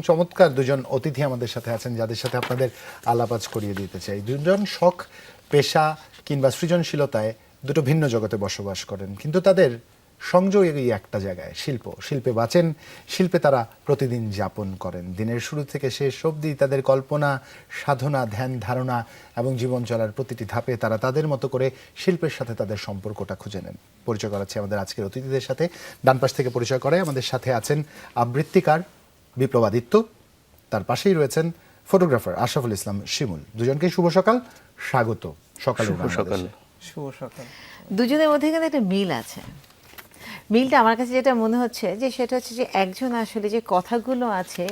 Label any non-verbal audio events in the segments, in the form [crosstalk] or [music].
চমৎকার দুজন অতিথি আমাদের সাথে আছেন, যাদের সাথে আপনাদের আলাপাজ করিয়ে দিতে চাই। দুজন শখ, পেশা কিংবা সৃজনশীলতায় দুটো ভিন্ন জগতে বসবাস করেন। কিন্তু তাদের সংযোগ এই একটা জায়গায়, শিল্প। শিল্পে বাঁচেন, শিল্পে তারা প্রতিদিন যাপন করেন। দিনের শুরু থেকে শেষ অবধি তাদের কল্পনা, সাধনা, ধ্যান, ধারণা এবং জীবন চলার প্রতিটি ধাপে তারা তাদের মতো করে শিল্পের সাথে তাদের সম্পর্কটা খুঁজে নেন। পরিচয় করাচ্ছে আমাদের আজকের অতিথিদের সাথে। ডান পাশ থেকে পরিচয় করে আমাদের সাথে আছেন আবৃত্তিকার বিপ্লবাদিত্য। তার পাশেই রয়েছেন ফটোগ্রাফার আশরাফুল ইসলাম শিমুল। দুজনকে শুভ সকাল স্বাগত সকালে শুভ সকাল। শুভ সকাল। দুজনের মধ্যে কিন্তু একটা মিল আছে। মিলটা আমার কাছে যেটা মনে হচ্ছে যে সেটা হচ্ছে যে একজন আসলে যে কথাগুলো আছে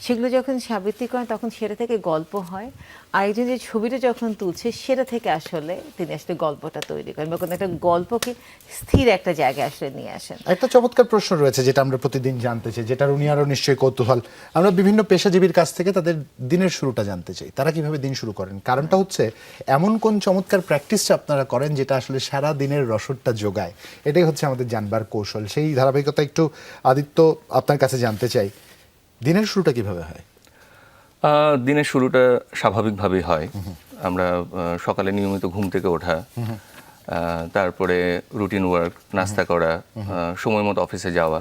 সেগুলো যখন সে আবৃত্তি করেন, তখন সেটা থেকে গল্প হয়। আর একজন যে ছবিটা যখন তুলছে, সেটা থেকে আসলে তিনি আসলে গল্পটা তৈরি করেন বা কোনো একটা গল্পকে স্থির একটা জায়গায় আসলে নিয়ে আসেন। একটা চমৎকার প্রশ্ন রয়েছে যেটা আমরা প্রতিদিন জানতে চাই, যেটার উনি আরও নিশ্চয়ই কৌতূহল। আমরা বিভিন্ন পেশাজীবীর কাছ থেকে তাদের দিনের শুরুটা জানতে চাই। তারা কীভাবে দিন শুরু করেন? কারণটা হচ্ছে, এমন কোন চমৎকার প্র্যাকটিসটা আপনারা করেন যেটা আসলে সারা দিনের রসদটা যোগায়? এটাই হচ্ছে আমাদের জানবার কৌশল। সেই ধারাবাহিকতা একটু আদিত্য আপনার কাছে জানতে চাই। দিনের শুরুটা কীভাবে হয়? দিনের শুরুটা স্বাভাবিকভাবেই হয়। আমরা সকালে নিয়মিত ঘুম থেকে ওঠা তারপরে রুটিন ওয়ার্ক নাস্তা করা সময় মতো অফিসে যাওয়া।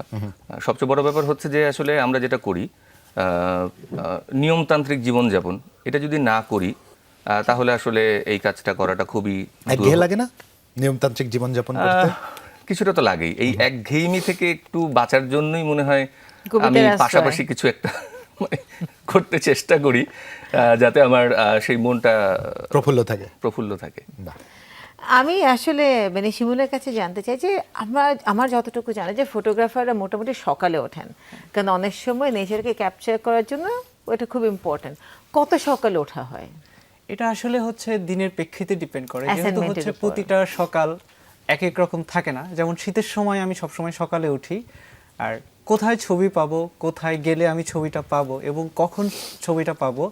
সবচেয়ে বড় ব্যাপার হচ্ছে যে আসলে আমরা যেটা করি নিয়মতান্ত্রিক জীবনযাপন এটা যদি না করি তাহলে আসলে এই কাজটা করাটা খুবই লাগে না? নিয়মতান্ত্রিক জীবনযাপন কিছুটা তো লাগেই। এই একঘেয়েমি থেকে একটু বাঁচার জন্যই মনে হয় আমি পাশাপাশি কিছু একটা মানে [laughs] করতে চেষ্টা করি যাতে আমার সেই মনটা প্রফুল্ল থাকে। প্রফুল্ল থাকে। আমি আসলে মানে শিমুলের কাছে জানতে চাই যে আমার আমার যতটুকু জানা যে ফটোগ্রাফাররা মোটামুটি সকালে ওঠেন। কারণ অনেক সময় নেচারকে ক্যাপচার করার জন্য ওটা খুব ইম্পর্টেন্ট কত সকালে ওঠা হয়? এটা আসলে হচ্ছে দিনের প্রেক্ষিতে ডিপেন্ড করে। যেহেতু হচ্ছে প্রতিটা সকাল এক এক রকম থাকে না। যেমন শীতের সময় আমি সবসময় সকালে উঠি। আর কোথায় ছবি পাবো কোথায় গেলে আমি ছবিটা পাবো এবং কখন ছবিটা পাবো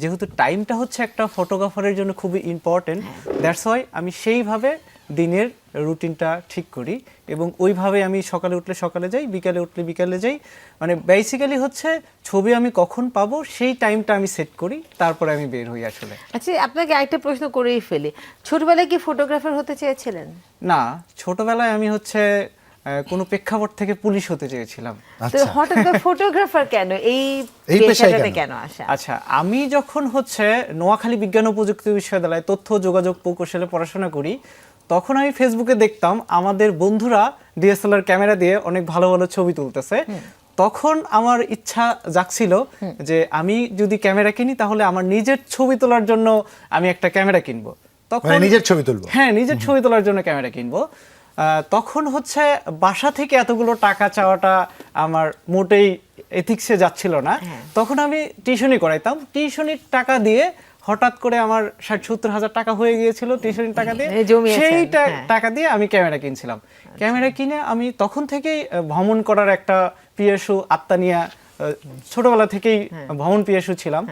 যেহেতু টাইমটা হচ্ছে একটা ফটোগ্রাফারের জন্য খুবই ইম্পর্টেন্ট দ্যাটস ওয়াই আমি সেইভাবে দিনের রুটিনটা ঠিক করি এবং ওইভাবে আমি সকালে উঠলে সকালে যাই বিকালে উঠলে বিকালে যাই। মানে বেসিক্যালি হচ্ছে ছবি আমি কখন পাবো সেই টাইমটা আমি সেট করি তারপরে আমি বের হই আসলে। আচ্ছা আপনাকে আরেকটা প্রশ্ন করেই ফেলি। ছোটবেলায় কি ফটোগ্রাফার হতে চেয়েছিলেন? না ছোটবেলায় আমি হচ্ছে কোনো প্রেক্ষাপট থেকে পুলিশ হতে চেয়েছিলাম। তো আচ্ছা হঠাৎ করে ফটোগ্রাফার কেন? এই এই পেশাটাতে কেন? আসা? আচ্ছা আমি যখন হচ্ছে নোয়াখালী বিজ্ঞান ও প্রযুক্তি বিশ্ববিদ্যালয়ে তথ্য যোগাযোগ প্রকৌশলে পড়াশোনা করি তখন আমি ফেসবুকে দেখতাম আমাদের বন্ধুরা ডিএসএলআর ক্যামেরা দিয়ে অনেক ভালো ভালো ছবি তুলতেছে। তখন আমার ইচ্ছা জাগছিল যে আমি যদি ক্যামেরা কিনি তাহলে আমার নিজের ছবি তোলার জন্য আমি একটা ক্যামেরা কিনবো। তখন মানে নিজের ছবি তুলবো? হ্যাঁ নিজের ছবি তোলার জন্য ক্যামেরা কিনবো। তখন হচ্ছে বাসা থেকে এতগুলো টাকা চাওয়াটা আমার মোটেই এথিক্সে যাচ্ছিল না। তখন আমি টিউশনি করাইতাম। টিউশনির টাকা দিয়ে হঠাৎ করে আমার ষাট সত্তর হাজার টাকা হয়ে গিয়েছিল টিউশনির টাকা দিয়ে। সেই হ্যাঁ। টাকা দিয়ে আমি ক্যামেরা কিনছিলাম। ক্যামেরা কিনে আমি তখন থেকেই ভ্রমণ করার একটা পিয়াসু আত্মা নিয়ে আহ, ছোটবেলা থেকেই ভ্রমণ পিয়াসু ছিলাম।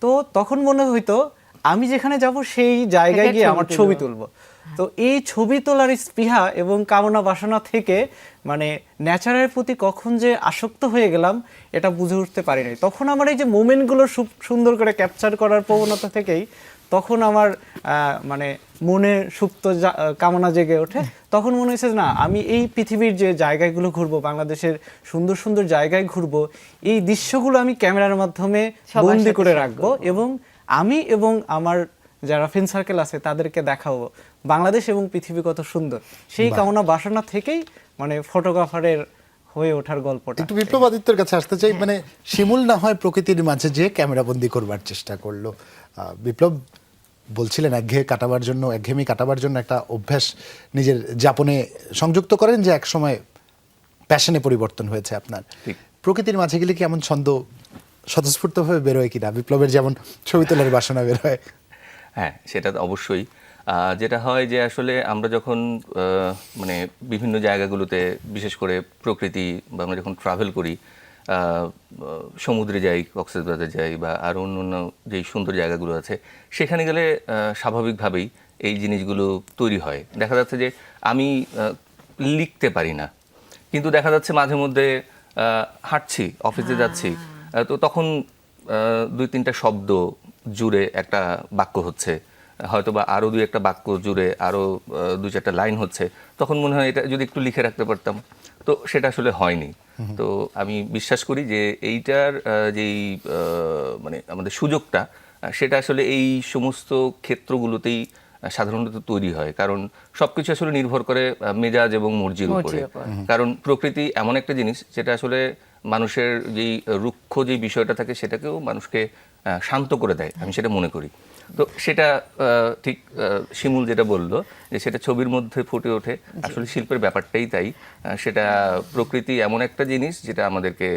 তো তখন মনে হইতো আমি যেখানে যাব সেই জায়গায় গিয়ে আমার ছবি তুলবো। তো এই ছবি তোলার স্পৃহা এবং কামনা বাসনা থেকে মানে নেচারের প্রতি কখন যে আসক্ত হয়ে গেলাম এটা বুঝে উঠতে পারি নাই তখন আমার এই যে মোমেন্টগুলো সুন্দর করে ক্যাপচার করার প্রবণতা থেকেই তখন আমার আহ, মানে মনে সুপ্ত কামনা জেগে ওঠে। তখন মনে হয়েছে না আমি এই পৃথিবীর যে জায়গাগুলো ঘুরবো বাংলাদেশের সুন্দর সুন্দর জায়গায় ঘুরবো এই দৃশ্যগুলো আমি ক্যামেরার মাধ্যমে বন্দি করে রাখব এবং আমি এবং আমার যারা ফ্রেন্ড সার্কেল আছে তাদেরকে দেখাবো। বাংলাদেশ এবং পৃথিবী কত সুন্দর। সেই কামনা বাসনা থেকেই মানে ফটোগ্রাফারের হয়ে ওঠার গল্পটা। একটু বিপ্লবাদিত্যের কাছে আসতে চাই মানে শিমুল না হয় প্রকৃতির মাঝে যে ক্যামেরা বন্দি করবার চেষ্টা করল। বিপ্লব বলছিলেন একঘেয়ে কাটাবার জন্য একঘেয়েমি কাটাবার জন্য একটা অভ্যাস নিজের যাপনে সংযুক্ত করেন যে এক সময় প্যাশনে পরিবর্তন হয়েছে আপনার। প্রকৃতির মাঝে গেলে কি এমন ছন্দ স্বতঃস্ফূর্তভাবে বেরোয় কিনা? বিপ্লবের যেমন ছবি তোলার বাসনা বেরোয়। হ্যাঁ সেটা তো অবশ্যই। যেটা হয় যে আসলে আমরা যখন মানে বিভিন্ন জায়গাগুলোতে বিশেষ করে প্রকৃতি বা আমরা যখন ট্রাভেল করি সমুদ্রে যাই কক্সবাজার যাই বা আরও অন্য অন্য যেই সুন্দর জায়গাগুলো আছে সেখানে গেলে স্বাভাবিকভাবেই এই জিনিসগুলো তৈরি হয়। দেখা যাচ্ছে যে আমি লিখতে পারি না কিন্তু দেখা যাচ্ছে মাঝে মধ্যে হাঁটছি অফিসে যাচ্ছি তো তখন দুই তিনটা শব্দ জুড়ে একটা বাক্য হচ্ছে। হয়তো বা আরও দুই একটা বাক্য জুড়ে আরও দু চারটা লাইন হচ্ছে তখন মনে হয় এটা যদি একটু লিখে রাখতে পারতাম। তো সেটা আসলে হয়নি। তো আমি বিশ্বাস করি যে এইটার যেই মানে আমাদের সুযোগটা সেটা আসলে এই সমস্ত ক্ষেত্রগুলোতেই সাধারণত তৈরি হয়। কারণ সবকিছু আসলে নির্ভর করে মেজাজ এবং মর্জির উপরে। কারণ প্রকৃতি এমন একটা জিনিস যেটা আসলে মানুষের যেই রুক্ষ যে বিষয়টা থাকে সেটাকেও মানুষকে শান্ত করে দেয়। আমি সেটা মনে করি। তো সেটা আহ, ঠিক শিমুল যেটা বলল যে সেটা ছবির মধ্যে ফুটে ওঠে। আসলে শিল্পের ব্যাপারটাই তাই। সেটা প্রকৃতি এমন একটা জিনিস যেটা আমাদেরকে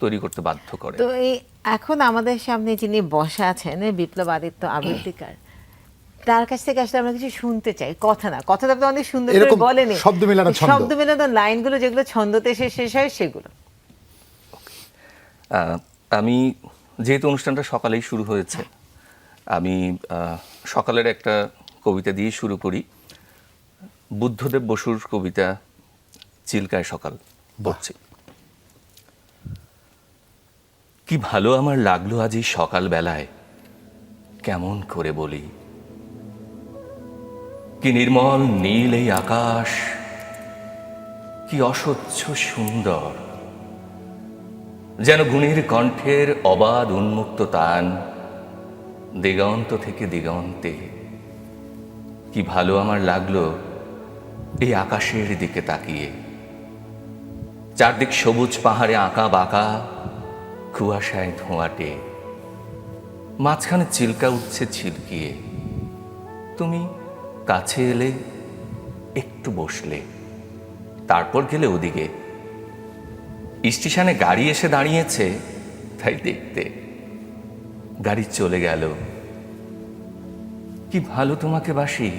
তৈরি করতে বাধ্য করে। তো এই এখন আমাদের সামনে যিনি বসা আছেন বিপ্লব আদিত্য আবৃত্তিকার তার কাছ থেকে আসলে আমরা কিছু শুনতে চাই। কথা না কথাটা আপনি অনেক সুন্দর করে বলেনি। শব্দ মেলানো ছন্দ। শব্দ মেলানো লাইনগুলো যেগুলো ছন্দতে এসে শেষ হয় সেগুলো। আহ, আমি যেহেতু অনুষ্ঠানটা সকালেই শুরু হয়েছে আমি সকালের একটা কবিতা দিয়ে শুরু করি। বুদ্ধদেব বসুর কবিতা চিল্কায় সকাল পড়ছি। কি ভালো আমার লাগল আজ এই সকাল বেলায় কেমন করে বলি। কি নির্মল নীল এই আকাশ কি অস্বচ্ছ সুন্দর যেন গুণের কণ্ঠের অবাধ উন্মুক্ত তান দিগন্ত থেকে দিগন্তে। কি ভালো আমার লাগল এই আকাশের দিকে তাকিয়ে। চারদিক সবুজ পাহাড়ে আঁকা বাঁকা কুয়াশায় ধোঁয়াটে। মাঝখানে চিল্কা উঠছে ছিলকিয়ে তুমি কাছে এলে একটু বসলে, তারপর গেলে ওদিকে। স্টেশনে গাড়ি এসে দাঁড়িয়েছে, তাই দেখতে। গাড়ি চলে গেল। কি ভালো তোমাকে বাসি?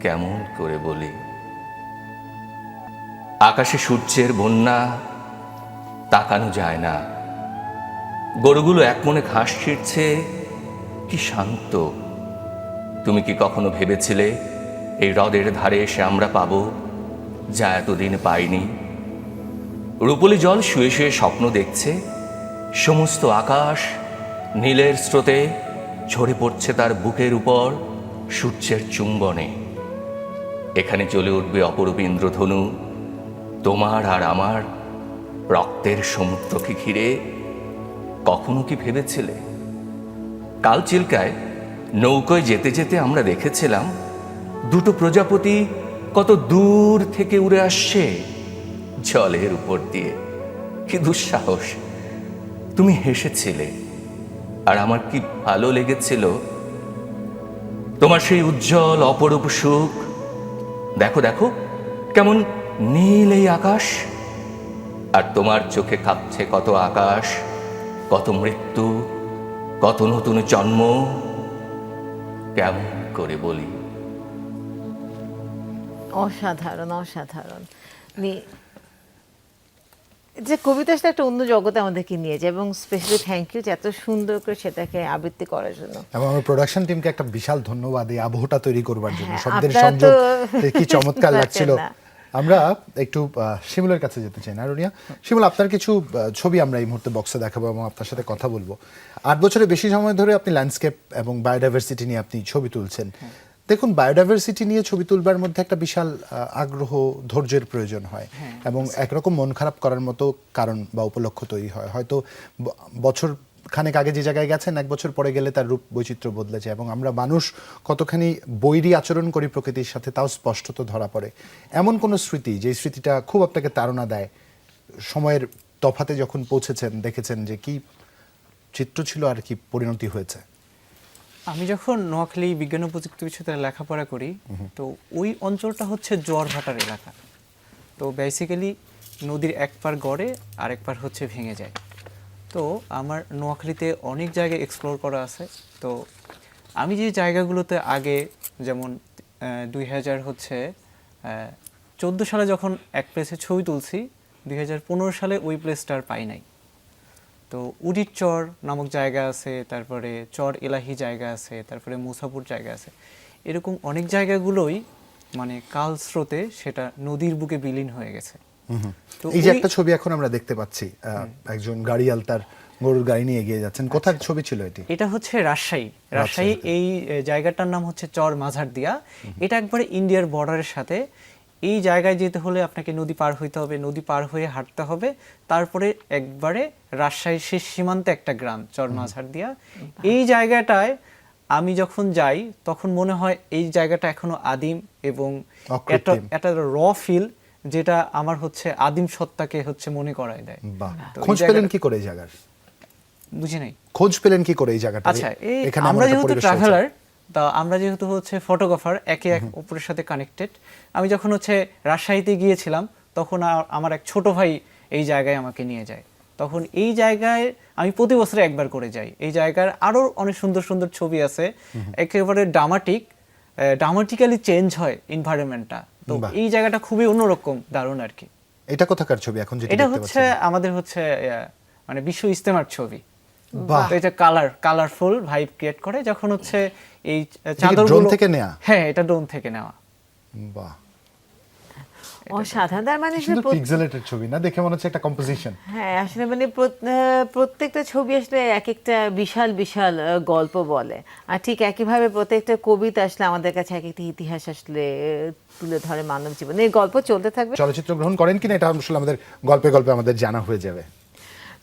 কেমন করে বলি। আকাশে সূর্যের বন্যা তাকানো যায় না। গরুগুলো এক মনে ঘাস ছিঁড়ছে। কি শান্ত। তুমি কি কখনো ভেবেছিলে এই হ্রদের ধারে এসে আমরা পাবো, যা এতদিন পাইনি? রূপলি জল শুয়ে শুয়ে স্বপ্ন দেখছে। সমস্ত আকাশ নীলের স্রোতে ঝরে পড়ছে তার বুকের উপর সূর্যের চুম্বনে। এখানে চলে উঠবে অপরূপ ইন্দ্রধনু, তোমার আর আমার রক্তের সমুদ্রকে ঘিরে? কখনো কি ভেবেছিলে? কাল চিল্কায় নৌকোয় যেতে যেতে আমরা দেখেছিলাম, দুটো প্রজাপতি কত দূর থেকে উড়ে আসছে জলের উপর দিয়ে। কি দুঃসাহস। তুমি হেসেছিলে। আর আমার কি ভালো লেগেছিল? তোমার সেই উজ্জ্বল অপরূপ সুখ? দেখো দেখো, কেমন নীল এই আকাশ। আর তোমার চোখে কাঁপছে কত আকাশ, কত মৃত্যু, কত নতুন জন্ম। কেমন করে বলি। অসাধারণ অসাধারণ। যে কবিতা সেটা একটা অন্য জগতে আমাদেরকে নিয়ে যায় এবং স্পেশালি থ্যাংক ইউ যে এত সুন্দর করে সেটাকে আবৃত্তি করার জন্য। এবং আমার প্রোডাকশন টিমকে একটা বিশাল ধন্যবাদ এই আবহটা তৈরি করবার জন্য। হ্যাঁ, শব্দের সংযোগ তো কি চমৎকার লাগছিল। আমরা একটু শিমুলের কাছে যেতে চাই না রুনিয়া? শিমুল আপনার কিছু ছবি আমরা এই মুহূর্তে বক্সে দেখাবো এবং আপনার সাথে কথা বলব। আট বছরের বেশি সময় ধরে আপনি ল্যান্ডস্কেপ এবং বায়োডাইভার্সিটি নিয়ে আপনি ছবি তুলছেন। দেখুন বায়োডাইভার্সিটি নিয়ে ছবি তুলবার মধ্যে একটা বিশাল আগ্রহ ধৈর্যের প্রয়োজন হয় এবং একরকম মন খারাপ করার মতো কারণ বা উপলক্ষ তৈরি হয়। হয়তো বছর খানেক আগে যে জায়গায় গেছেন এক বছর পরে গেলে তার রূপ বৈচিত্র্য বদলেছে এবং আমরা মানুষ কতখানি বৈরী আচরণ করি প্রকৃতির সাথে তাও স্পষ্টত ধরা পড়ে। এমন কোনো স্মৃতি যে স্মৃতিটা খুব আপনাকে তাড়না দেয় সময়ের তফাতে যখন পৌঁছেছেন দেখেছেন যে কি চিত্র ছিল আর কি পরিণতি হয়েছে? আমি যখন নোয়াখালী বিজ্ঞান ও প্রযুক্তি বিশ্ববিদ্যালয়ে লেখাপড়া করি তো ওই অঞ্চলটা হচ্ছে জোয়ারভাটার এলাকা। তো বেসিক্যালি নদীর এক পার গড়ে আরেক পার হচ্ছে ভেঙে যায়। তো আমার নোয়াখালীতে অনেক জায়গায় এক্সপ্লোর করা আছে। তো আমি যে জায়গাগুলোতে আগে যেমন দুই হাজার হচ্ছে চোদ্দ সালে যখন এক প্লেসে ছবি তুলছি দুই হাজার পনেরো সালে ওই প্লেসটা আর পাই নাই। তো উডির চর নামক জায়গা আছে তারপরে চর এলাহি জায়গা আছে তারপরে মুসাপুর জায়গা আছে। এরকম অনেক জায়গাগুলোই মানে কাল স্রোতে সেটা নদীর বুকে বিলীন হয়ে গেছে। এই যে একটা ছবি এখন আমরা দেখতে পাচ্ছি একজন গাড়িয়াল তার গরুর গাড়ি নিয়ে এগিয়ে যাচ্ছেন। কোথার ছবি ছিল এটি? এটা হচ্ছে রাজশাহী। রাজশাহী এই জায়গাটার নাম হচ্ছে চর মাঝার দিয়া এটা একবারে ইন্ডিয়ার বর্ডারের সাথে। এই জায়গায় যেতে হলে আপনাকে নদী পার হইতে হবে নদী পার হয়ে হাঁটতে হবে। তারপরে একবারে রাজশাহীর শেষ সীমান্তে একটা গ্রাম চর মাঝার দিয়া এই জায়গাটায় আমি যখন যাই তখন মনে হয় এই জায়গাটা এখনও আদিম এবং একটা র ফিল যেটা আমার হচ্ছে আদিম সত্তাকে হচ্ছে মনে করায় দেয়। খোঁজ পেলেন কি করে এই জায়গার? বুঝি নাই। খোঁজ পেলেন কি করে এই জায়গাটা? আচ্ছা এখানে আমরা যেহেতু ট্রাভেলার তা আমরা যেহেতু হচ্ছে ফটোগ্রাফার একে এক অপরের সাথে কানেক্টেড আমি যখন হচ্ছে রাজশাহীতে গিয়েছিলাম তখন আমার এক ছোট ভাই এই জায়গায় আমাকে নিয়ে যায়। তখন এই জায়গায় আমি প্রতি বছরে একবার করে যাই। এই জায়গার আরও অনেক সুন্দর সুন্দর ছবি আছে। একেবারে ড্রামাটিক ড্রামাটিক্যালি চেঞ্জ হয় এনভায়রনমেন্টটা তো এই জায়গাটা খুবই অন্যরকম দারুণ আর কি। এটা কোথাকার ছবি এখন যেটা এটা হচ্ছে আমাদের হচ্ছে মানে বিশ্ব ইস্তেমার ছবি। এটা কালার কালারফুল ভাইব ক্রিয়েট করে যখন হচ্ছে এই drone চাদরগুলো থেকে নেয়া? হ্যাঁ এটা ড্রোন থেকে নেওয়া। বাহ। অসাধারণ। তার মানে পিক্সেলেটেড ছবি না? দেখে মনে হচ্ছে একটা কম্পোজিশন হ্যাঁ আসলে মানে প্রত্যেকটা ছবি আসলে এক একটা বিশাল বিশাল গল্প বলে। আর ঠিক একইভাবে প্রত্যেকটা কবিতা আসলে আমাদের কাছে এক একটা ইতিহাস আসলে তুলে ধরে মানব জীবন। এই গল্প চলতে থাকবে। চলচ্চিত্র গ্রহণ করেন কিনা এটা আসলে আমাদের গল্পে গল্পে আমাদের জানা হয়ে যাবে।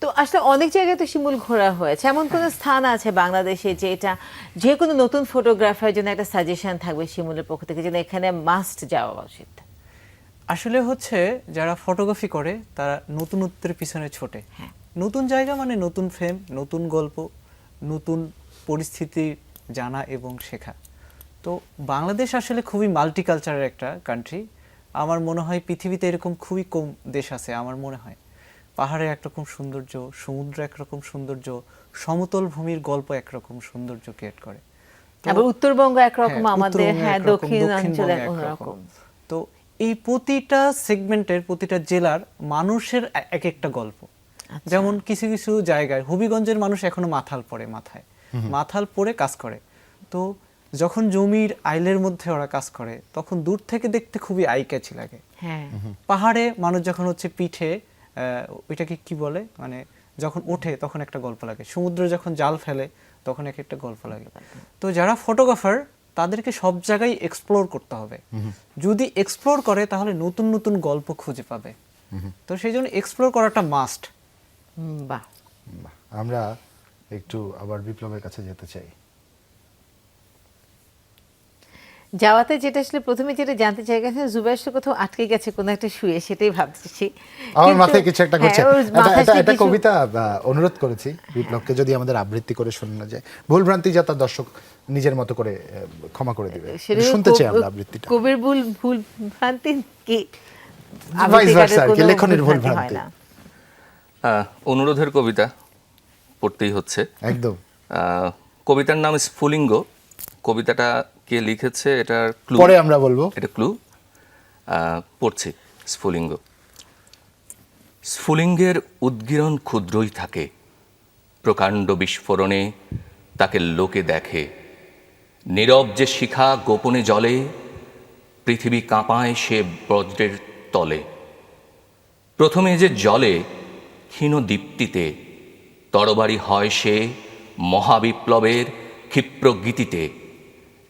তো আসলে অনেক জায়গায় তো শিমুল ঘোরা হয়েছে। এমন কোনো স্থান আছে বাংলাদেশে যে এটা যে কোনো নতুন ফটোগ্রাফার জন্য একটা সাজেশন থাকবে শিমুলের পক্ষ থেকে যেন এখানে মাস্ট যাওয়া উচিত? আসলে হচ্ছে যারা ফটোগ্রাফি করে তারা নতুনত্বের পিছনে ছোটে। হ্যাঁ। নতুন জায়গা মানে নতুন ফ্রেম নতুন গল্প নতুন পরিস্থিতি জানা এবং শেখা। তো বাংলাদেশ আসলে খুবই মাল্টিকালচারের একটা কান্ট্রি আমার মনে হয় পৃথিবীতে এরকম খুবই কম দেশ আছে আমার মনে হয়। পাহাড়ে একরকম সৌন্দর্য সমুদ্র একরকম সৌন্দর্য সমতল ভূমির গল্প একরকম সৌন্দর্য ক্রিয়েট করে। আবার উত্তরবঙ্গ একরকম হ্যাঁ, আমাদের হ্যাঁ একরকম, তো এই প্রতিটা সেগমেন্টের প্রতিটা জেলার মানুষের এক একটা গল্প। আচ্ছা। যেমন কিছু কিছু জায়গায় হবিগঞ্জের মানুষ এখনও মাথাল পরে মাথায়। মাথাল পরে কাজ করে। তো যখন জমির আইলের মধ্যে ওরা কাজ করে তখন দূর থেকে দেখতে খুবই আই ক্যাচি লাগে। হ্যাঁ। পাহাড়ে মানুষ যখন হচ্ছে পিঠে ওইটাকে কি বলে? মানে যখন ওঠে তখন একটা গল্প লাগে। সমুদ্র যখন জাল ফেলে তখন এক একটা গল্প লাগে। তো যারা ফটোগ্রাফার তাদেরকে সব জায়গায় এক্সপ্লোর করতে হবে। যদি এক্সপ্লোর করে তাহলে নতুন নতুন গল্প খুঁজে পাবে। তো সেই জন্য এক্সপ্লোর করাটা মাস্ট হুম, বাহ। বাহ, আমরা একটু আবার বিপ্লবের কাছে যেতে চাই। যাওয়াতে যেটা আসলে প্রথমে যেটা জানতে চাই গেছে জুবাই আসলে কোথাও আটকে গেছে কোনো একটা শুয়ে সেটাই ভাবতেছি। আমার মাথায় কিছু একটা ঘুরছে। হ্যাঁ, একটা আসলে একটা কিছু- কবিতা অনুরোধ করেছি বিপ্লবকে যদি আমাদের আবৃত্তি করে শোনানো যায়। ভুল ভ্রান্তি যা তার দর্শক নিজের মতো করে ক্ষমা করে দিবে। সেটা শুনতে চাই আমরা আবৃত্তিটা। কবির ভুল ভুল ভ্রান্তি কি? লেখনের ভুল ভ্রান্তি। অনুরোধের কবিতা পড়তেই হচ্ছে। একদম। আহ, কবিতার নাম স্ফুলিঙ্গ। কবিতাটা কে লিখেছে এটার ক্লু পরে আমরা বলব। এটা ক্লু পড়ছি স্ফুলিঙ্গ। স্ফুলিঙ্গের উদ্গীরণ ক্ষুদ্রই থাকে প্রকাণ্ড বিস্ফোরণে তাকে লোকে দেখে। নীরব যে শিখা গোপনে জলে পৃথিবী কাঁপায় সে বজ্রের তলে। প্রথমে যে জলে ক্ষীণ দীপ্তিতে তরবারি হয় সে মহাবিপ্লবের ক্ষিপ্র গীতিতে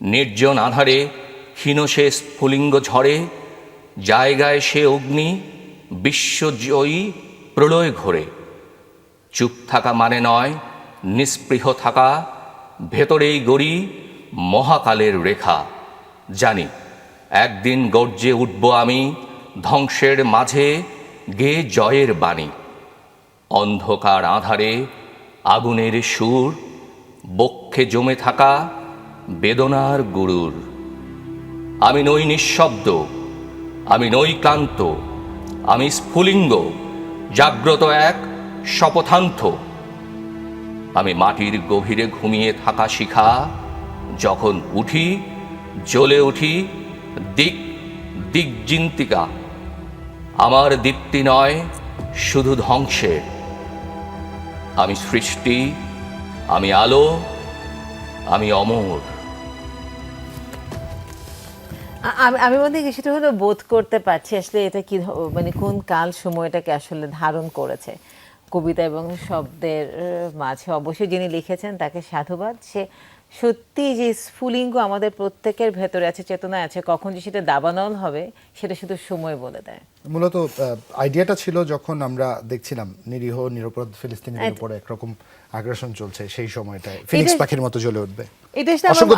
নির্জন আধারে ক্ষীণ সে স্ফুলিঙ্গ ঝরে জায়গায় সে অগ্নি বিশ্বজয়ী প্রলয় ঘোরে। চুপ থাকা মানে নয়, নিস্পৃহ থাকা, ভেতরেই গড়ি মহাকালের রেখা। জানি, একদিন গর্জে উঠব আমি ধ্বংসের মাঝে গে জয়ের বাণী। অন্ধকার আধারে আগুনের সুর, বক্ষে জমে থাকা বেদনার গুরুর। আমি নই নিঃশব্দ, আমি নই ক্লান্ত, আমি স্ফুলিঙ্গ, জাগ্রত এক শপথান্ত। আমি মাটির গভীরে ঘুমিয়ে থাকা শিখা, যখন উঠি, জ্বলে উঠি, দিক দিকজিন্তিকা। আমার দীপ্তি নয় শুধু ধ্বংসের আমি সৃষ্টি, আমি আলো, আমি অমর। আমি মনে করি সেটা হলো বোধ করতে পারছি আসলে এটা কি মানে কোন কাল সময়টাকে আসলে ধারণ করেছে। কবিতা এবং শব্দের মাঝে অবশ্যই যিনি লিখেছেন তাকে সাধুবাদ। সে সত্যি যে স্ফুলিঙ্গ আমাদের প্রত্যেকের ভেতরে আছে চেতনায় আছে কখন যে সেটা দাবানল হবে সেটা শুধু সময় বলে দেয়। মূলত আইডিয়াটা ছিল যখন আমরা দেখছিলাম নিরীহ নিরপরাধ ফিলিস্তিনিদের উপরে একরকম আগ্রাসন চলছে সেই সময়টায়। ফিনিক্স পাখির মতো জ্বলে উঠবে।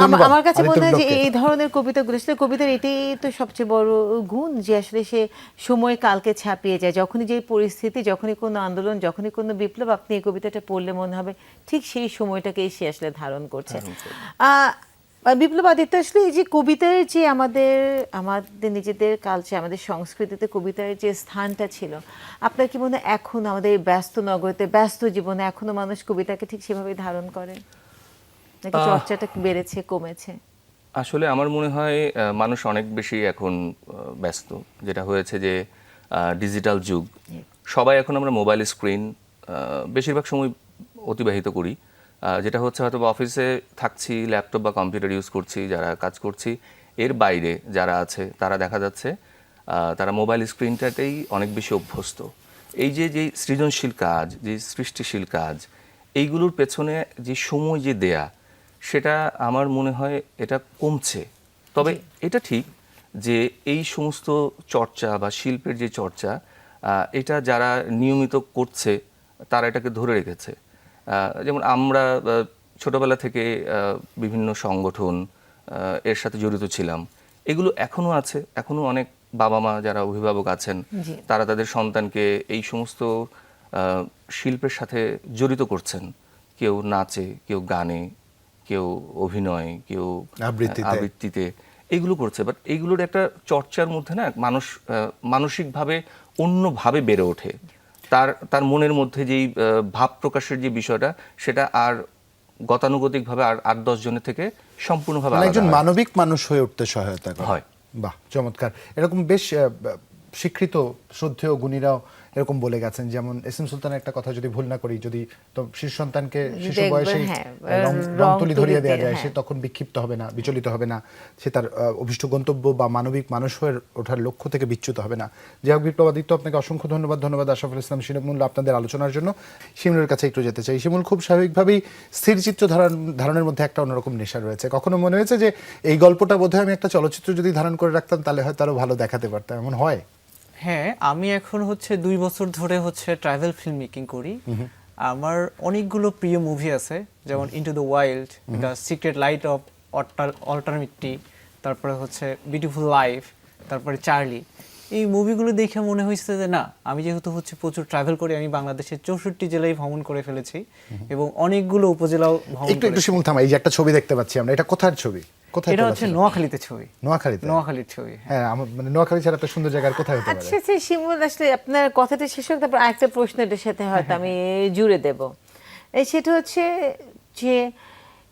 আমার- কাছে মনে হয় যে এই ধরনের কবিতাগুলো আসলে কবিতার এটাই তো সবচেয়ে বড় গুণ যে আসলে সে সময় কালকে ছাপিয়ে যায়। যখনই যে পরিস্থিতি যখনই কোনো আন্দোলন যখনই কোনো বিপ্লব আপনি এই কবিতাটা পড়লে মনে হবে ঠিক সেই সময়টাকেই সে আসলে ধারণ করছে। বিপ্লব আদিত্য আসলে এই যে কবিতার যে আমাদের আমাদের নিজেদের কালচার আমাদের সংস্কৃতিতে কবিতার যে স্থানটা ছিল আপনার কি মনে হয় এখন আমাদের এই ব্যস্ত নগরীতে ব্যস্ত জীবনে এখনও মানুষ কবিতাকে ঠিক সেভাবে ধারণ করে? নাকি চর্চাটা বেড়েছে কমেছে? আসলে আমার মনে হয় মানুষ অনেক বেশি এখন ব্যস্ত। যেটা হয়েছে যে ডিজিটাল যুগ। সবাই এখন আমরা মোবাইল স্ক্রিন বেশিরভাগ সময় অতিবাহিত করি। যেটা হচ্ছে হয়তো অফিসে থাকছি ল্যাপটপ বা কম্পিউটার ইউজ করছি যারা কাজ করছি এর বাইরে যারা আছে তারা দেখা যাচ্ছে তারা মোবাইল স্ক্রিনটাতেই অনেক বেশি অভ্যস্ত। এই যে যে সৃজনশীল কাজ যে সৃষ্টিশীল কাজ এইগুলোর পেছনে যে সময় যে দেয়া সেটা আমার মনে হয় এটা কমছে। তবে এটা ঠিক যে এই সমস্ত চর্চা বা শিল্পের যে চর্চা এটা যারা নিয়মিত করছে তারা এটাকে ধরে রেখেছে। যেমন আমরা ছোটবেলা থেকে আহ, বিভিন্ন সংগঠন এর সাথে জড়িত ছিলাম। এগুলো এখনও আছে এখনও অনেক বাবা মা যারা অভিভাবক আছেন তারা তাদের সন্তানকে এই সমস্ত আহ, শিল্পের সাথে জড়িত করছেন। কেউ নাচে কেউ গানে কেউ অভিনয় কেউ আবৃত্তিতে। এইগুলো করছে বাট এইগুলোর একটা চর্চার মধ্যে না মানুষ আহ, মানসিকভাবে অন্যভাবে বেড়ে ওঠে। তার তার মনের মধ্যে যেই ভাব প্রকাশের যে বিষয়টা সেটা আর গতানুগতিকভাবে আর আট দশ জনের থেকে সম্পূর্ণভাবে মানে একজন মানবিক মানুষ হয়ে উঠতে সহায়তা হয়। বাহ চমৎকার। এরকম বেশ স্বীকৃত শ্রদ্ধেয় গুণীরাও এরকম বলে গেছেন যেমন এস এম সুলতানের একটা কথা যদি ভুল না করি যদি তো শিশু সন্তানকে শিশু বয়সে হ্যাঁ, রং তুলি ধরিয়ে দেওয়া যায় সে হ্যাঁ। তখন বিক্ষিপ্ত হবে না বিচলিত হবে না সে তার অভিষ্ট গন্তব্য বা মানবিক মানুষ হয়ে ওঠার লক্ষ্য থেকে বিচ্যুত হবে না। যাই হোক বিপ্লবাদিত্য আপনাকে অসংখ্য ধন্যবাদ ধন্যবাদ আশরাফুল ইসলাম শিরমুল্লা আপনাদের আলোচনার জন্য। শিমুলের কাছে একটু যেতে চাই। শিমুল খুব স্বাভাবিকভাবেই স্থির চিত্র ধারণ ধারণের মধ্যে একটা অন্যরকম নেশা রয়েছে। কখনো মনে হয়েছে যে এই গল্পটা বোধহয় আমি একটা চলচ্চিত্র যদি ধারণ করে রাখতাম তাহলে হয়তো আরও ভালো দেখাতে পারতাম এমন হয়? হ্যাঁ আমি এখন হচ্ছে দুই বছর ধরে হচ্ছে ট্রাভেল ফিল্ম মেকিং করি আমার অনেকগুলো প্রিয় মুভি আছে যেমন into the wild the secret life of Walter Mitty তারপরে হচ্ছে বিউটিফুল লাইফ তারপরে চার্লি এই মুভিগুলো দেখে মনে হয়েছে যে না আমি যেহেতু হচ্ছে প্রচুর ট্রাভেল করি আমি বাংলাদেশের চৌষট্টি জেলায় ভ্রমণ করে ফেলেছি এবং অনেকগুলো উপজেলাও ভ্রমণ একটু একটু শিমুল থামা এই যে একটা ছবি দেখতে পাচ্ছি আমরা এটা কোথার ছবি? কোথায় এটা হচ্ছে নোয়াখালীতে ছবি। নোয়াখালীতে? নোয়াখালীর ছবি হ্যাঁ। হ্যাঁ আমার মানে নোয়াখালী ছাড়া তো সুন্দর জায়গার কোথায় হতে পারে? আচ্ছা আচ্ছা শিমুল আসলে আপনার কথাটা শেষ হোক তারপর আরেকটা প্রশ্ন সাথে হয়তো আমি জুড়ে দেব। এই সেটা হচ্ছে যে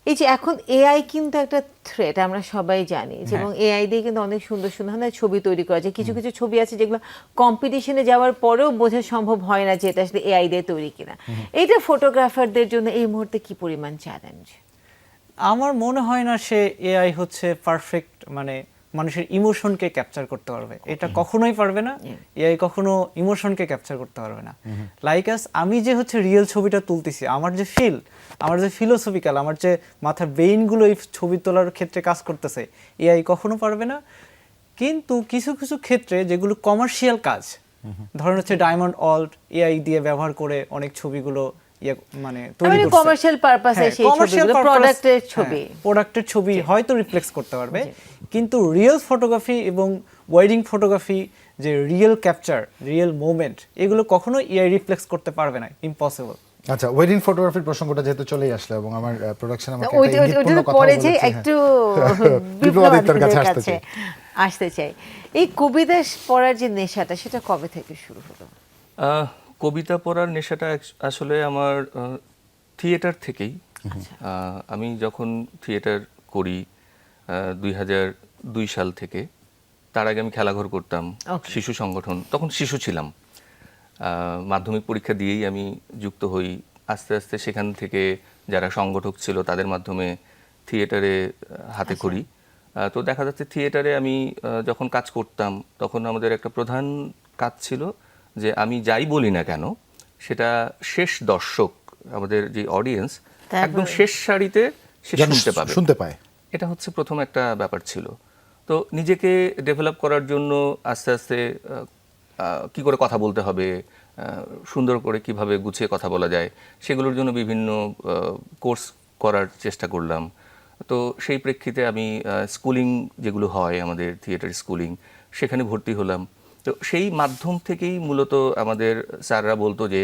এই যে এখন এআই কিন্তু একটা থ্রেট আমরা সবাই জানি যে এবং এআই দিয়ে কিন্তু অনেক সুন্দর সুন্দর ধরনের ছবি তৈরি করা যায়। কিছু কিছু ছবি আছে যেগুলো কম্পিটিশনে যাওয়ার পরেও বোঝা সম্ভব হয় না যে এটা আসলে এআই দিয়ে তৈরি কিনা। এইটা ফটোগ্রাফারদের জন্য এই মুহূর্তে কি পরিমাণ চ্যালেঞ্জ আমার মনে হয় না সে এআই হচ্ছে পারফেক্ট মানে মানুষের ইমোশনকে ক্যাপচার করতে পারবে। এটা কখনোই পারবে না। এআই কখনো ইমোশনকে ক্যাপচার করতে পারবে না। লাইক আস আমি যে হচ্ছে রিয়েল ছবিটা তুলতেছি আমার যে ফিল আমার যে ফিলোসফিক্যাল আমার যে মাথার ব্রেইনগুলো এই ছবি তোলার ক্ষেত্রে কাজ করতেছে এআই কখনো পারবে না। কিন্তু কিছু কিছু ক্ষেত্রে যেগুলো কমার্শিয়াল কাজ ধরেন হচ্ছে ডায়মন্ড অল্ট এআই দিয়ে ব্যবহার করে অনেক ছবিগুলো মানে তৈরি মানে করছে। commercial purpose-এ হ্যাঁ, সেই ছবিগুলো, product-এর হ্যাঁ, ছবি। প্রোডাক্টের ছবি হয়তো রিফ্লেক্স করতে পারবে। কিন্তু রিয়েল ফটোগ্রাফি এবং ওয়েডিং ফটোগ্রাফি যে রিয়েল ক্যাপচার রিয়েল মোমেন্ট এগুলো কখনো এআই রিফ্লেক্স করতে পারবে না। ইম্পসিবল আচ্ছা ওয়েডিং ফটোগ্রাফির প্রসঙ্গটা যেহেতু চলেই আসলো এবং আমার প্রোডাকশন আমাকে একটা ইঙ্গিতপূর্ণ কথাও পরে যে হ্যাঁ। একটু [laughs] বিপ্লবাদিত্যর কাছে আসতে চাই। আসতে চাই। এই কবিতা পড়ার যে নেশাটা সেটা কবে থেকে শুরু হলো? আহ, কবিতা পড়ার নেশাটা আসলে আমার থিয়েটার থেকেই। আমি যখন থিয়েটার করি দুই হাজার দুই সাল থেকে তার আগে আমি খেলাঘর করতাম শিশু সংগঠন। তখন শিশু ছিলাম। মাধ্যমিক পরীক্ষা দিয়েই আমি যুক্ত হই। আস্তে আস্তে সেখান থেকে যারা সংগঠক ছিল তাদের মাধ্যমে থিয়েটারে হাতে করি। তো দেখা যাচ্ছে থিয়েটারে আমি যখন কাজ করতাম তখন আমাদের একটা প্রধান কাজ ছিল যে আমি যাই বলি না কেন সেটা শেষ দর্শক আমাদের যে অডিয়েন্স একদম শেষ সারিতে সে শুনতে পাবে। শুনতে পায়। এটা হচ্ছে প্রথম একটা ব্যাপার ছিল। তো নিজেকে ডেভেলপ করার জন্য আস্তে আস্তে কি করে কথা বলতে হবে সুন্দর করে কীভাবে গুছিয়ে কথা বলা যায় সেগুলোর জন্য বিভিন্ন কোর্স করার চেষ্টা করলাম। তো সেই প্রেক্ষিতে আমি স্কুলিং যেগুলো হয় আমাদের থিয়েটার স্কুলিং সেখানে ভর্তি হলাম। তো সেই মাধ্যম থেকেই মূলত আমাদের স্যাররা বলতো যে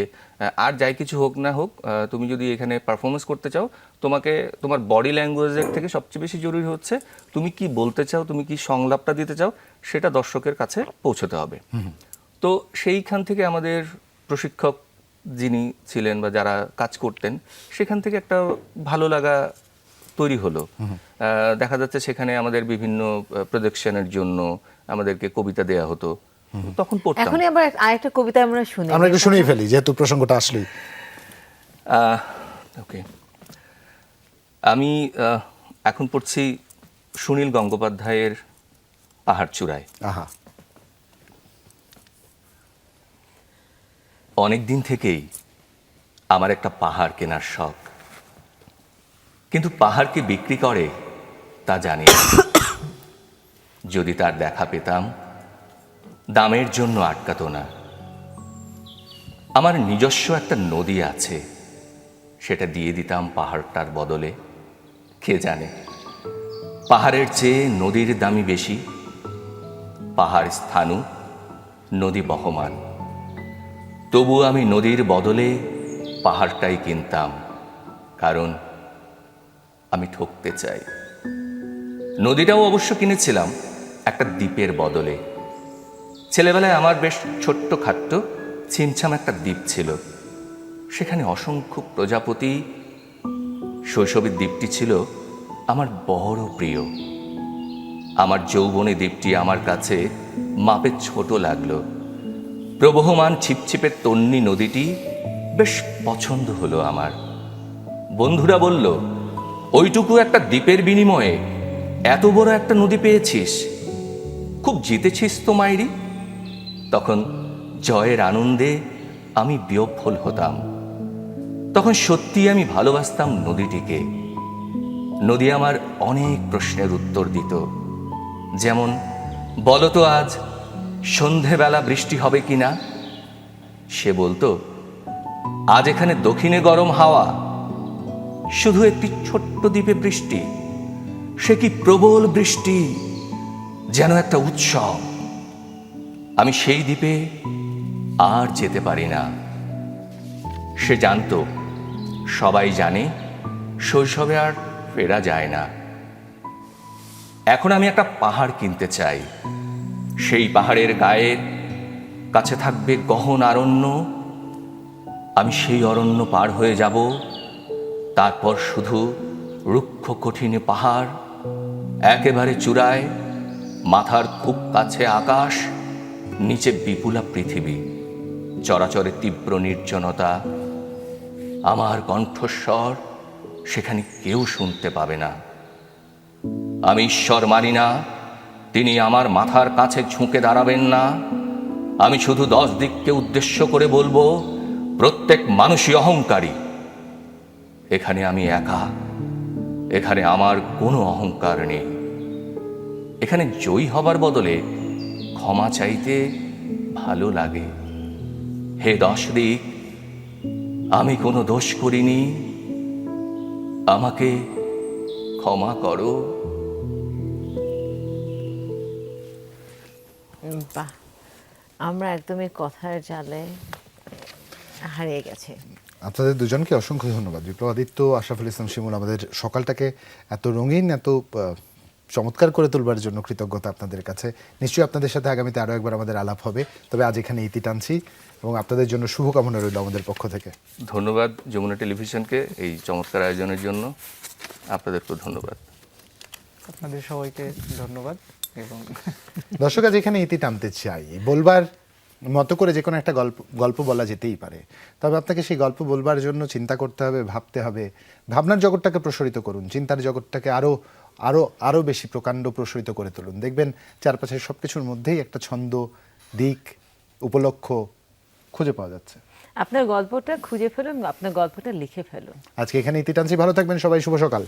আর যাই কিছু হোক না হোক তুমি যদি এখানে পারফরমেন্স করতে চাও তোমাকে তোমার বডি ল্যাঙ্গুয়েজের থেকে সবচেয়ে বেশি জরুরি হচ্ছে তুমি কি বলতে চাও তুমি কি সংলাপটা দিতে চাও সেটা দর্শকের কাছে পৌঁছতে হবে। তো সেইখান থেকে আমাদের প্রশিক্ষক যিনি ছিলেন বা যারা কাজ করতেন সেখান থেকে একটা ভালো লাগা তৈরি হলো। দেখা যাচ্ছে সেখানে আমাদের বিভিন্ন প্রজেকশনের জন্য আমাদেরকে কবিতা দেয়া হতো। তখন পড়তাম। এখনই আবার আরেকটা কবিতা আমরা শুনি। আমরা একটু শুনেই ফেলি যেহেতু প্রসঙ্গটা আসলেই। ওকে আমি এখন পড়ছি সুনীল গঙ্গোপাধ্যায়ের পাহাড় চূড়ায়। আহা। অনেক দিন থেকেই আমার একটা পাহাড় কেনার শখ। কিন্তু পাহাড়কে বিক্রি করে তা জানি না। [coughs] যদি তার দেখা পেতাম দামের জন্য আটকাতো না। আমার নিজস্ব একটা নদী আছে। সেটা দিয়ে দিতাম পাহাড়টার বদলে। কে জানে? পাহাড়ের চেয়ে নদীর দামই বেশি। পাহাড় স্থানু, নদী বহমান। তবু আমি নদীর বদলে পাহাড়টাই কিনতাম। কারণ আমি ঠকতে চাই। নদীটাও অবশ্য কিনেছিলাম, একটা দ্বীপের বদলে। ছেলেবেলায় আমার বেশ ছোট্ট খাট্ট ছিমছাম একটা দ্বীপ ছিল। সেখানে অসংখ্য প্রজাপতি, শৈশবের দ্বীপটি ছিল আমার বড় প্রিয়। আমার যৌবনে দ্বীপটি আমার কাছে মাপে ছোট লাগল। প্রবহমান ছিপছিপের তন্নি নদীটি বেশ পছন্দ হলো আমার। বন্ধুরা বলল, ওইটুকু একটা দ্বীপের বিনিময়ে এত বড় একটা নদী পেয়েছিস। খুব জিতেছিস তো মাইরি। তখন জয়ের আনন্দে আমি বিয়োগফল হতাম। তখন সত্যি আমি ভালোবাসতাম নদীটিকে। নদী আমার অনেক প্রশ্নের উত্তর দিত। যেমন বলতো আজ, সন্ধেবেলা বৃষ্টি হবে কি না সে বলতো, আজ এখানে দক্ষিণে গরম হাওয়া। শুধু একটি ছোট্ট দ্বীপে বৃষ্টি, সে কি প্রবল বৃষ্টি, যেন একটা উৎসব। আমি সেই দ্বীপে আর যেতে পারি না। সে জানতো, সবাই জানে, শৈশবে আর ফেরা যায় না। এখন আমি একটা পাহাড় কিনতে চাই। সেই পাহাড়ের গায়ের কাছে থাকবে গহন আরণ্য। আমি সেই অরণ্য পার হয়ে যাব। তারপর শুধু রুক্ষ কঠিনে পাহাড়, একেবারে চূড়ায়, মাথার খুব কাছে আকাশ নিচে বিপুলা পৃথিবী। চরাচরে তীব্র নির্জনতা। আমার কণ্ঠস্বর সেখানে কেউ শুনতে পাবে না। আমি ঈশ্বর মানি না, তিনি আমার মাথার কাছে ঝুঁকে দাঁড়াবেন না। আমি শুধু দশ দিককে উদ্দেশ্য করে বলব, প্রত্যেক মানুষই অহংকারী। এখানে আমি একা, এখানে আমার কোনো অহংকার নেই। এখানে জয়ী হবার বদলে ক্ষমা চাইতে ভালো লাগে। হে দশ দিক আমি কোনো দোষ করিনি। আমাকে ক্ষমা করো। বাহ আমরা একদমই কথার জালে হারিয়ে গেছে। আপনাদের দুজনকে অসংখ্য ধন্যবাদ। বিপ্লবাদিত্য আশরাফুল ইসলাম শিমুল আমাদের সকালটাকে এত রঙিন এত চমৎকার করে তুলবার জন্য কৃতজ্ঞতা আপনাদের কাছে। নিশ্চয়ই আপনাদের সাথে আগামীতে আরও একবার আমাদের আলাপ হবে। তবে আজ এখানে ইতি টানছি এবং আপনাদের জন্য শুভকামনা রইল আমাদের পক্ষ থেকে। ধন্যবাদ যমুনা টেলিভিশনকে এই চমৎকার আয়োজনের জন্য। আপনাদেরকেও ধন্যবাদ। আপনাদের সবাইকে ধন্যবাদ এবং [laughs] দর্শক আজ এখানে ইতি টানতে চাই। বলবার মতো করে যে কোনো একটা গল্প গল্প বলা যেতেই পারে। তবে আপনাকে সেই গল্প বলবার জন্য চিন্তা করতে হবে ভাবতে হবে। ভাবনার জগৎটাকে প্রসারিত করুন চিন্তার জগৎটাকে আরও আরও আরও বেশি প্রকাণ্ড প্রসারিত করে তুলুন। দেখবেন চারপাশের সব কিছুর মধ্যেই একটা ছন্দ দিক উপলক্ষ খুঁজে পাওয়া যাচ্ছে। আপনার গল্পটা খুঁজে ফেলুন আপনার গল্পটা লিখে ফেলুন। আজকে এখানে ইতি টানছি। ভালো থাকবেন সবাই। শুভ সকাল।